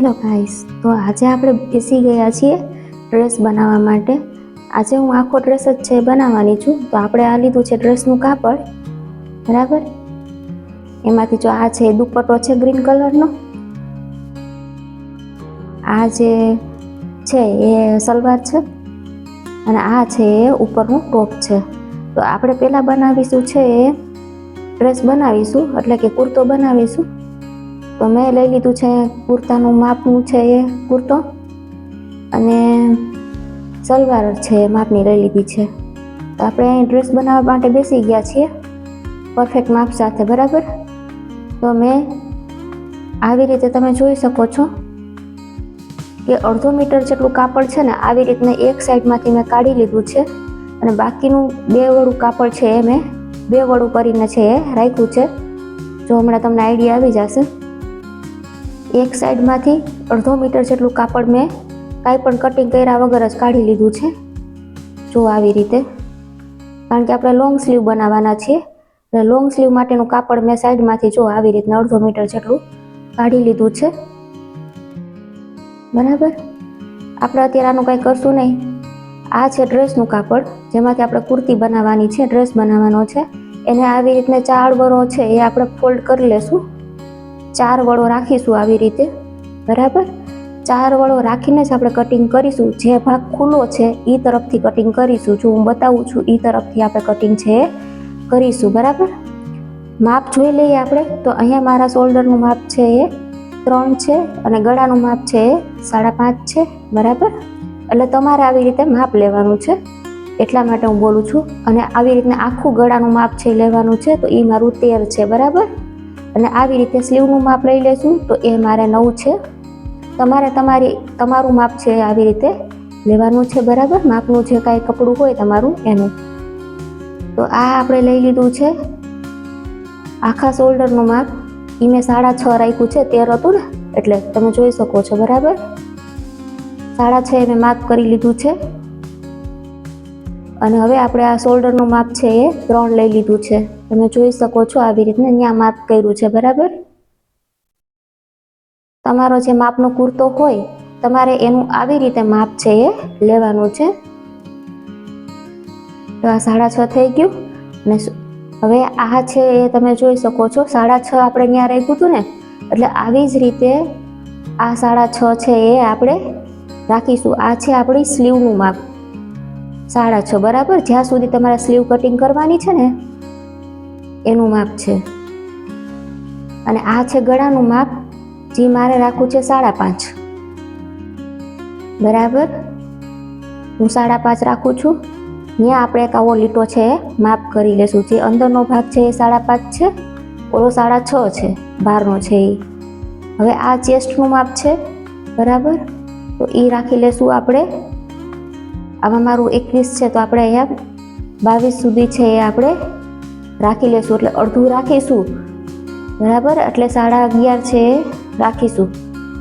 Hello guys, તો આજે આપણે બેસી ગયા છીએ ડ્રેસ બનાવવા માટે. આજે હું આખો ડ્રેસ જ છે બનાવવાની છું, તો આપણે આ લીધું છે ડ્રેસનું કાપડ. બરાબર? એમાંથી જો આ છે દુપટ્ટો છે ગ્રીન કલરનો. આ જે છે એ સલવાર છે અને આ છે એ ઉપરનું ટોપ છે. તો આપણે પહેલાં બનાવીશું છે એ ડ્રેસ બનાવીશું, એટલે કે કુર્તો બનાવીશું. તો મેં લઈ લીધું છે કુર્તાનું માપનું છે એ કુર્તો. અને સલવાર છે માપની લઈ લીધી છે. તો આપણે અહીં ડ્રેસ બનાવવા માટે બેસી ગયા છીએ. પરફેક્ટ માપ સાથે, બરાબર? તો મેં આવી રીતે તમે જોઈ શકો છો કે અડધો મીટર જેટલું કાપડ છે ને આવી રીતના એક સાઈડમાંથી મેં કાઢી લીધું છે. અને બાકીનું બે વડું કાપડ છે એ મેં બે વડું કરીને છે એ રાખ્યું છે. જો હમણાં તમને આઈડિયા આવી જશે. એક સાઈડમાંથી અડધો મીટર જેટલું કાપડ મેં કાંઈ પણ કટિંગ કર્યા વગર જ કાઢી લીધું છે. જો આવી રીતે, કારણ કે આપણે લોંગ સ્લીવ બનાવવાના છીએ, એટલે લોંગ સ્લીવ માટેનું કાપડ મેં સાઈડમાંથી જો આવી રીતના અડધો મીટર જેટલું કાઢી લીધું છે. બરાબર? આપણે અત્યારે આનું કાંઈ કરશું નહીં. આ છે ડ્રેસનું કાપડ, જેમાંથી આપણે કુર્તી બનાવવાની છે ડ્રેસ બનાવવાનો છે. એને આવી રીતના ચાર છે, એ આપણે ફોલ્ડ કરી લેશું. ચાર વડો રાખીશું આવી રીતે. બરાબર? ચાર વડો રાખીને જ આપણે કટિંગ કરીશું. જે ભાગ ખુલ્લો છે એ તરફથી કટિંગ કરીશું. જો હું બતાવું છું એ તરફથી આપણે કટિંગ છે, કરીશું. બરાબર? માપ જોઈ લઈએ આપણે. તો અહીંયા મારા શોલ્ડરનું માપ છે એ ત્રણ છે અને ગળાનું માપ છે એ સાડા પાંચ છે. બરાબર? એટલે તમારે આવી રીતે માપ લેવાનું છે. એટલા માટે હું બોલું છું. અને આવી રીતના આખું ગળાનું માપ છે લેવાનું છે, તો એ મારું તેર છે. બરાબર? અને આવી રીતે સ્લીવનું માપ લઈ લેશું, તો એ મારે નવું છે. તમારે તમારી, તમારું માપ છે આવી રીતે લેવાનું છે બરાબર? માપનું જે કાંઈ કપડું હોય તમારું, એનું. તો આ આપણે લઈ લીધું છે. આખા શોલ્ડરનું માપ. એ મેં સાડા છ રાખ્યું છે, તેર હતું ને? એટલે તમે જોઈ શકો છો, બરાબર? સાડા છ એ મેં માપ કરી લીધું છે. અને હવે આપણે આ શોલ્ડરનું માપ છે એ ત્રણ લઈ લીધું છે. તમે જોઈ શકો છો આવી રીતને ત્યાં માપ કર્યું છે, બરાબર? તમારો જે માપનો કુર્તો હોય, તમારે એનું આવી રીતે માપ છે એ લેવાનું છે. તો આ સાડા છ થઈ ગયું. અને હવે આ છે એ તમે જોઈ શકો છો, સાડા છ આપણે ત્યાં રાખ્યું હતું ને, એટલે આવી જ રીતે આ સાડા છ છે એ આપણે રાખીશું. આ છે આપણી સ્લીવનું માપ. સાડા છ બરાબર, જ્યાં સુધી તમારે સ્લીવ કટિંગ કરવાની છે ને, એનું માપ છે. અને આ છે ગળાનું માપ, જે મારે રાખવું છે સાડા પાંચ. બરાબર? હું સાડા પાંચ રાખું છું. ત્યાં આપણે એક આવો લીટો છે એ માપ કરી લેશું. જે અંદરનો ભાગ છે એ સાડા પાંચ છે, ઓલો સાડા છ છે, બહારનો છે એ. હવે આ ચેસ્ટનું માપ છે, બરાબર? તો એ રાખી લેશું આપણે. આમાં મારું એકવીસ છે, તો આપણે અહીંયા બાવીસ સુધી છે એ આપણે રાખી લેશું. એટલે અડધું રાખીશું. બરાબર? એટલે સાડા અગિયાર છે એ રાખીશું.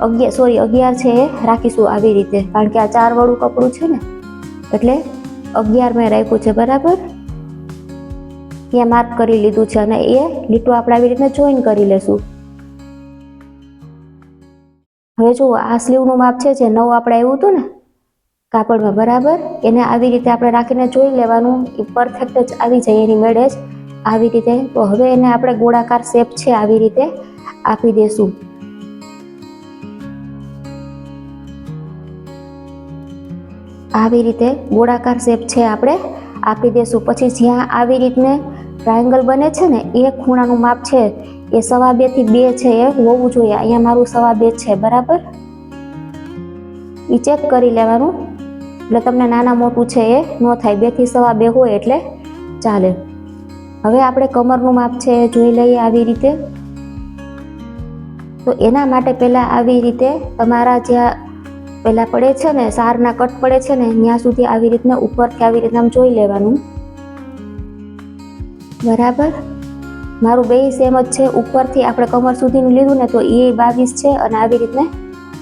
અગિયાર સોરી અગિયાર છે એ રાખીશું આવી રીતે. કારણ કે આ ચાર વાળું કપડું છે ને, એટલે અગિયાર મેં રાખ્યું છે, બરાબર? ત્યાં માર્ક કરી લીધું છે અને એ લીટું આપણે આવી રીતના જોઈન કરી લેશું. હવે જુઓ, આ સ્લીવનું માપ છે જે નવ આપણે આવ્યું હતું ને કાપડમાં બરાબર? એને આવી રીતે આપણે રાખીને જોઈ લેવાનું. એ પરફેક્ટ જ આવી જાય, એની મેળે આવી રીતે. તો હવે એને આપણે ગોળાકાર શેપ છે આવી રીતે આપી દેશું. આવી રીતે ગોળાકાર શેપ છે આપણે આપી દેશું. પછી જ્યાં આવી રીતને ટ્રાયંગલ બને છે ને, એ ખૂણાનું માપ છે. એ સવા બેથી બે છે એ હોવું જોઈએ. અહીંયા મારું સવા બે છે, બરાબર? એ ચેક કરી લેવાનું. એટલે તમને નાના મોટું છે એ, ન થાય. બેથી સવા બે હોય એટલે ચાલે. હવે આપણે કમરનું માપ છે જોઈ લઈએ આવી રીતે. તો એના માટે પહેલાં આવી રીતે તમારા જ્યાં પહેલાં પડે છે ને, સારના કટ પડે છે ને, ત્યાં સુધી આવી રીતના ઉપરથી આવી રીતના જોઈ લેવાનું. બરાબર? મારું બે સેમ જ છે. ઉપરથી આપણે કમર સુધીનું લીધું ને, તો એ બાવીસ છે અને આવી રીતને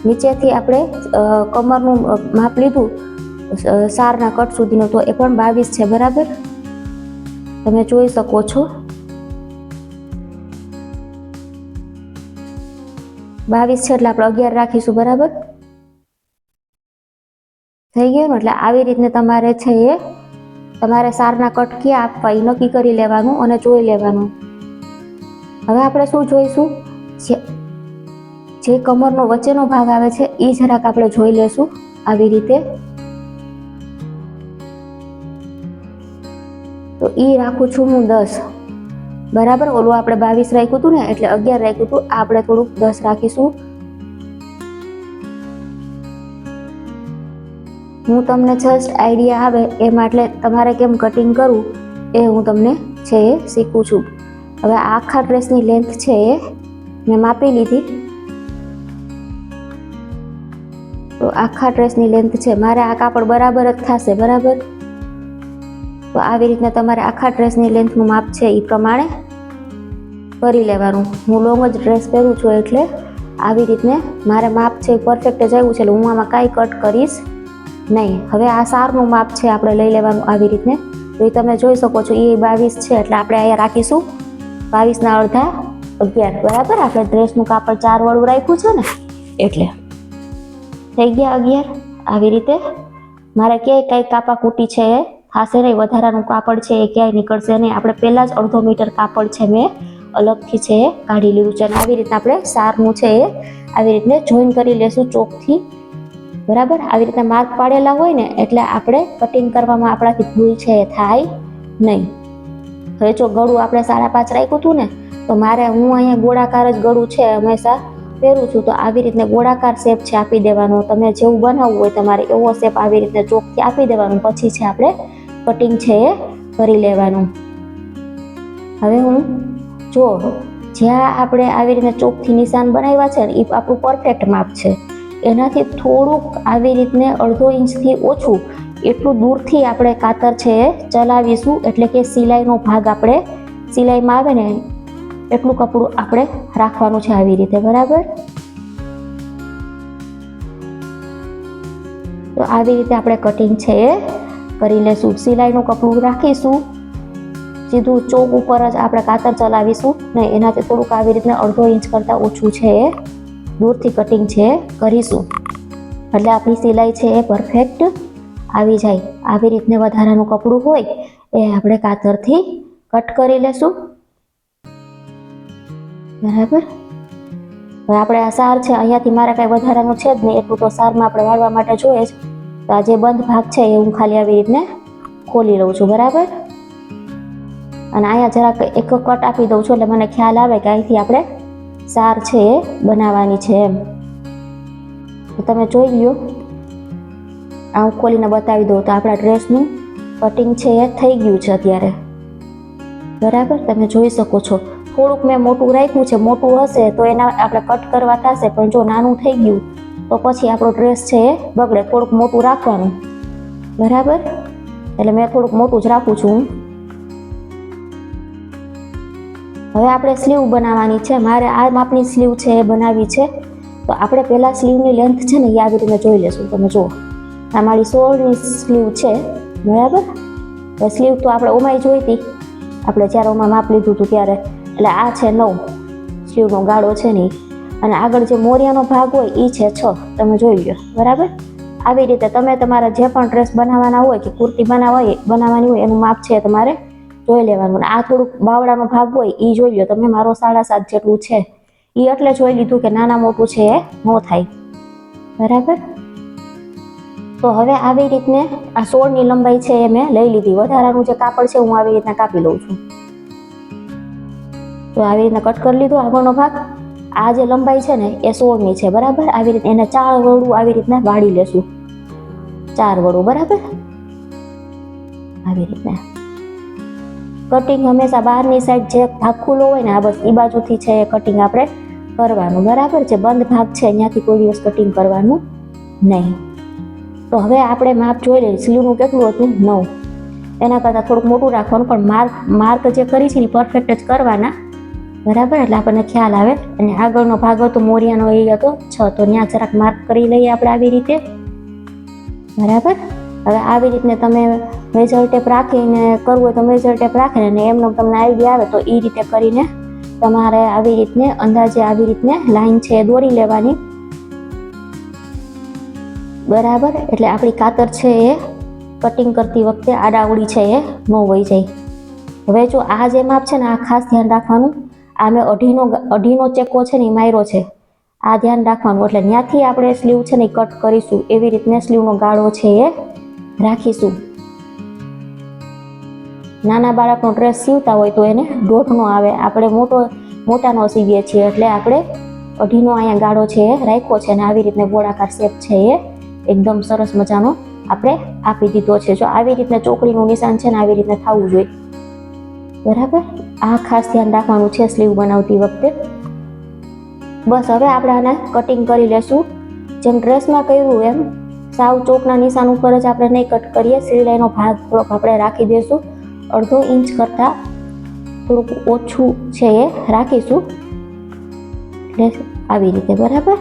નીચેથી આપણે કમરનું માપ લીધું સારના કટ સુધીનો તો એ પણ બાવીસ છે, બરાબર? તમે જોઈ શકો છો. બાવીસ છે એટલે આપણે અગિયાર રાખીશું, બરાબર? થઈ ગયું એટલે આવી રીતને તમારે છે એ, તમારે સારના કટ ક્યાં આપવા એ નક્કી કરી લેવાનું અને જોઈ લેવાનું. હવે આપણે શું જોઈશું? જે જે કમરનો વચ્ચેનો ભાગ આવે છે એ જરાક આપણે જોઈ લેશું આવી રીતે. એ રાખું છું હું દસ. બરાબર? ઓલું આપણે બાવીસ રાખ્યું હતું ને, એટલે અગિયાર રાખ્યું હતું. આપણે થોડુંક દસ રાખીશું. હું તમને જસ્ટ આઈડિયા આવે એ માટે તમારે કેમ કટિંગ કરવું એ હું તમને છે એ શીખું છું. હવે આખા ડ્રેસની લેન્થ છે એ મેં માપી લીધી. તો આખા ડ્રેસની લેન્થ છે. મારે આ કાપડ બરાબર જ થશે, બરાબર? તો આવી રીતના તમારે આખા ડ્રેસની લેન્થનું માપ છે એ પ્રમાણે કરી લેવાનું. હું લોંગ જ ડ્રેસ પહેરું છું એટલે આવી રીતને મારે માપ છે પરફેક્ટ જ આવ્યું છે એટલે હું આમાં કાંઈ કટ કરીશ નહીં. હવે આ સારનું માપ છે આપણે લઈ લેવાનું આવી રીતને. તો એ તમે જોઈ શકો છો એ બાવીસ છે એટલે આપણે અહીંયા રાખીશું. બાવીસના અડધા અગિયાર. બરાબર? આપણે ડ્રેસનું કાપડ ચાર વાળું રાખ્યું છે ને? એટલે થઈ ગયા અગિયાર. આવી રીતે મારે ક્યાંય કાંઈ કાપા કૂટી છે એ સિવાય વધારાનું કાપડ છે એ ક્યાંય નીકળશે નહીં. આપણે પહેલાં જ અડધો મીટર કાપડ છે મેં અલગથી છે, કાઢી લીધું છે અને આવી રીતના આપણે સારનું છે એ આવી રીતને જોઈન કરી લેશું ચોકથી. બરાબર? આવી રીતના માર્ક પાડેલા હોય ને, એટલે આપણે કટિંગ કરવામાં આપણાથી ભૂલ છે એ થાય નહીં. હવે જો ગળું આપણે સાડા પાંચ રાખ્યું હતું ને, તો મારે હું અહીંયા ગોળાકાર જ ગળું છે હંમેશા પહેરું છું. તો આવી રીતને ગોળાકાર શેપ છે આપી દેવાનો. તમે જેવું બનાવવું હોય તમારે એવો શેપ આવી રીતે ચોકથી આપી દેવાનું. પછી છે આપણે કટિંગ છે એ કરી લેવાનું. હવે હું, જો, જ્યાં આપણે આવી રીતે ચોકથી નિશાન બનાવ્યા છે ને એ આપણું પરફેક્ટ માપ છે. એનાથી થોડુંક આવી રીતને અડધો ઇંચથી ઓછું એટલું દૂરથી આપણે કાતર છે એ ચલાવીશું, એટલે કે સિલાઈનો ભાગ આપણે સિલાઈમાં આવે ને, એટલું કપડું આપણે રાખવાનું છે આવી રીતે, બરાબર? તો આવી રીતે આપણે કટિંગ છે એ કરી લેશું સિલાઈનું કપડું રાખીશું. સીધું ચોક ઉપર જ આપણે કાતર ચલાવીશું ને એનાથી થોડુંક આવી રીતના અડધો ઇંચ કરતાં ઓછું છે. એ દૂરથી કટિંગ છે, કરીશું. એટલે આપણી સિલાઈ છે એ પરફેક્ટ આવી જાય. આવી રીતને વધારાનું કપડું હોય એ આપણે કાતરથી કટ કરી લેશું. બરાબર? હવે આપણે આ સાર છે, અહીંયાથી મારે કાંઈ વધારાનું છે જ નહીં, એટલું તો સારમાં આપણે વાળવા માટે જોઈએ જ. તો આ જે બંધ ભાગ છે એ હું ખાલી આવી રીતને ખોલી લઉં છું, બરાબર? અને અહીંયા જરાક એક કટ આપી દઉં છું એટલે મને ખ્યાલ આવે કે અહીંથી આપણે સાર છે એ બનાવવાની છે એમ. તમે જોઈ લ્યો. આ હું ખોલીને બતાવી દઉં તો આપણા ડ્રેસનું કટિંગ છે એ થઈ ગયું છે અત્યારે. બરાબર? તમે જોઈ શકો છો. થોડુંક મેં મોટું રાખ્યું છે, મોટું હશે તો એના આપણે કટ કરવા થશે, પણ જો નાનું થઈ ગયું તો પછી આપણો ડ્રેસ છે એ બગડે, થોડુંક મોટું રાખવાનું. બરાબર? એટલે મેં થોડુંક મોટું જ રાખું છું. હવે આપણે સ્લીવ બનાવવાની છે. મારે આ માપની સ્લીવ છે એ બનાવવી છે. તો આપણે પહેલાં સ્લીવની લેન્થ છે ને એ આવી રીતે જોઈ લેશું તમે જુઓ. આ મારી સોળની સ્લીવ છે. બરાબર? સ્લીવ તો આપણે ઓમાઈ જોઈ હતી. આપણે જ્યારે ઓમાં માપ લીધું હતું ત્યારે. એટલે આ છે નવ. સ્લીવનો ગાળો છે ને ઈ. અને આગળ જે મોરિયાનો ભાગ હોય એ છે છ. તમે જોઈ લો બરાબર? આવી રીતે તમે તમારા જે પણ ડ્રેસ બનાવવાના હોય કે કુર્તી બનાવવા હોય બનાવવાની હોય એનું માપ છે તમારે જોઈ લેવાનું. આ થોડુંક બાવડાનો ભાગ હોય એ જોઈ લો તમે મારો સાડા સાત જેટલું છે. એ એટલે જોઈ લીધું કે નાના મોટું છે એ ન થાય. બરાબર? તો હવે આવી રીતને આ સોળની લંબાઈ છે એ મેં લઈ લીધી. વધારાનું જે કાપડ છે હું આવી રીતના કાપી લઉં છું. તો આવી રીતના કટ કરી લીધો આગળનો ભાગ. આ જે લંબાઈ છે ને, એ સોળની છે, બરાબર? આવી રીતે એને ચાર વડું આવી રીતના વાળી લેશું. ચાર વડું બરાબર? આવી રીતના. કટિંગ હંમેશા બહારની સાઈડ જે ભાગ ખુલ્લો હોય ને, આ બસ એ બાજુથી છે કટિંગ આપણે કરવાનું, બરાબર? છે બંધ ભાગ છે, અહીંયાથી કોઈ દિવસ કટિંગ કરવાનું નહીં. તો હવે આપણે માપ જોઈ લઈએ, સ્લીવનું કેટલું હતું? નવ. એના કરતાં થોડુંક મોટું રાખવાનું, પણ માર્ક માર્ક જે કરી છે ને પરફેક્ટ જ કરવાના. બરાબર? એટલે આપણને ખ્યાલ આવે. અને આગળનો ભાગ હતો મોરિયાનો, એ હતો છ. તો ત્યાં જરાક માર્ક કરી લઈએ આપણે આવી રીતે. બરાબર? હવે આવી રીતને તમે મેજર ટેપ રાખીને કરવું હોય તો મેજર ટેપ રાખીને અને એમનો તમને આઈડિયા આવે તો એ રીતે કરીને તમારે આવી રીતને અંદાજે આવી રીતને લાઈન છે દોરી લેવાની. બરાબર? એટલે આપણી કાતર છે એ કટિંગ કરતી વખતે આડાવડી છે એ, ન વહી જાય. હવે જો આ જે માપ છે ને, આ ખાસ ધ્યાન રાખવાનું. આ મેં અઢીનો અઢીનો ચેકો છે ને એ માયરો છે. આ ધ્યાન રાખવાનું. એટલે ત્યાંથી આપણે સ્લીવ છે ને એ કટ કરીશું. એવી રીતને સ્લીવનો ગાળો છે એ રાખીશું. નાના બાળકનો ડ્રેસ સીવતા હોય તો એને દોઢનો આવે. આપણે મોટો, મોટાનો સીવીએ છીએ. એટલે આપણે અઢીનો અહીંયા ગાળો છે એ રાખ્યો છે. અને આવી રીતને ગોળાકાર શેપ છે એ એકદમ સરસ મજાનો આપણે આપી દીધો છે. જો આવી રીતને ચોકડીનું નિશાન છે ને આવી રીતને થવું જોઈએ. બરાબર? આ ખાસ ધ્યાન રાખવાનું છે સ્લીવ બનાવતી વખતે. બસ હવે આપણે આને કટિંગ કરી લેશું. જેમ ડ્રેસમાં કર્યું એમ, સાવ ચોકના નિશાન ઉપર જ આપણે નહીં કટ કરીએ. સિલાઈનો ભાગ થોડોક આપણે રાખી દઈશું. અડધો ઇંચ કરતાં થોડુંક ઓછું છે એ રાખીશું. એટલે આવી રીતે, બરાબર?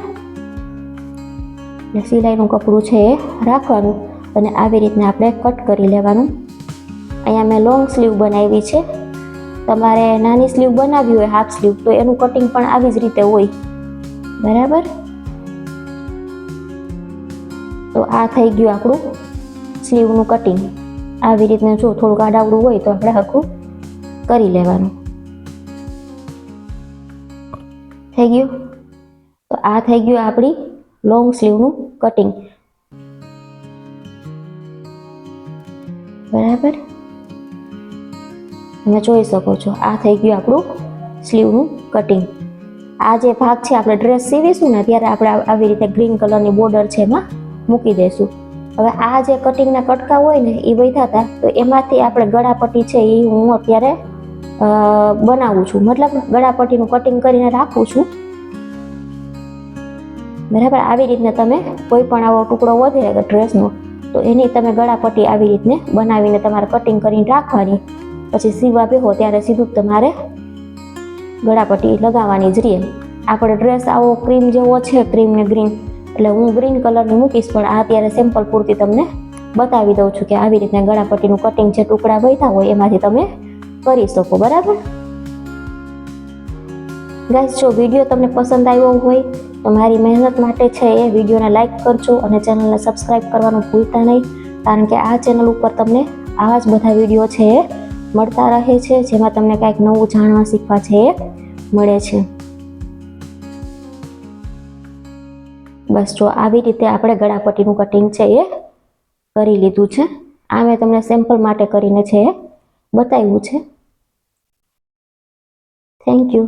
એટલે સિલાઈનું કપડું છે એ રાખવાનું અને આવી રીતને આપણે કટ કરી લેવાનું. અહીંયા મેં લોંગ સ્લીવ બનાવી છે. તમારે નાની સ્લીવ બનાવવી હોય, હાફ સ્લીવ, તો એનું કટિંગ પણ આવી જ રીતે હોય. બરાબર? તો આ થઈ ગયું આપણું સ્લીવનું કટિંગ આવી રીતને જો થોડુંક આડાવડું હોય તો આપણે હરખું કરી લેવાનું. થઈ ગયું? તો આ થઈ ગયું આપણી લોંગ સ્લીવનું કટિંગ બરાબર? તમે જોઈ શકો છો. આ થઈ ગયું આપણું સ્લીવનું કટિંગ આ જે ભાગ છે, આપણે ડ્રેસ સીવીશું ને ત્યારે આપણે આવી રીતે ગ્રીન કલરની બોર્ડર છે એમાં મૂકી દઈશું. હવે આ જે કટિંગના કટકા હોય ને એ વૈધા હતા તો એમાંથી આપણે ગળાપટ્ટી છે એ હું અત્યારે બનાવું છું. મતલબ ગળાપટ્ટીનું કટિંગ કરીને રાખું છું. બરાબર? આવી રીતને તમે કોઈ પણ આવો ટુકડો વધે ડ્રેસનો તો એની તમે ગળાપટ્ટી આવી રીતને બનાવીને તમારે કટિંગ કરીને રાખવાની. પછી સીવા બેહો ત્યારે સીધું તમારે ગળાપટ્ટી લગાવવાની જ રહે આપણે ડ્રેસ આવો ક્રીમ જેવો છે ક્રીમ ને ગ્રીન એટલે હું ગ્રીન કલરની મૂકીશ, પણ આ અત્યારે સેમ્પલ પૂરતી તમને બતાવી દઉં છું કે આવી રીતના ગળાપટ્ટીનું કટિંગ જે ટુકડા વધ્યા હોય એમાંથી તમે કરી શકો, બરાબર? ગાઈસ જો વીડિયો તમને પસંદ આવ્યો હોય, તો મારી મહેનત માટે છે એ વિડીયોને લાઇક કરજો અને ચેનલને સબસ્ક્રાઈબ કરવાનું ભૂલતા નહીં, કારણ કે આ ચેનલ ઉપર તમને આવા જ બધા વીડિયો છે એ મળતા રહે છે, જેમાં તમને કાંઈક નવું જાણવા શીખવા છે એ મળે છે. બસ જો આવી રીતે આપણે ગળાપટ્ટીનું કટિંગ છે એ કરી લીધું છે. આ મેં તમને સેમ્પલ માટે કરીને છે એ બતાવ્યું છે. Thank you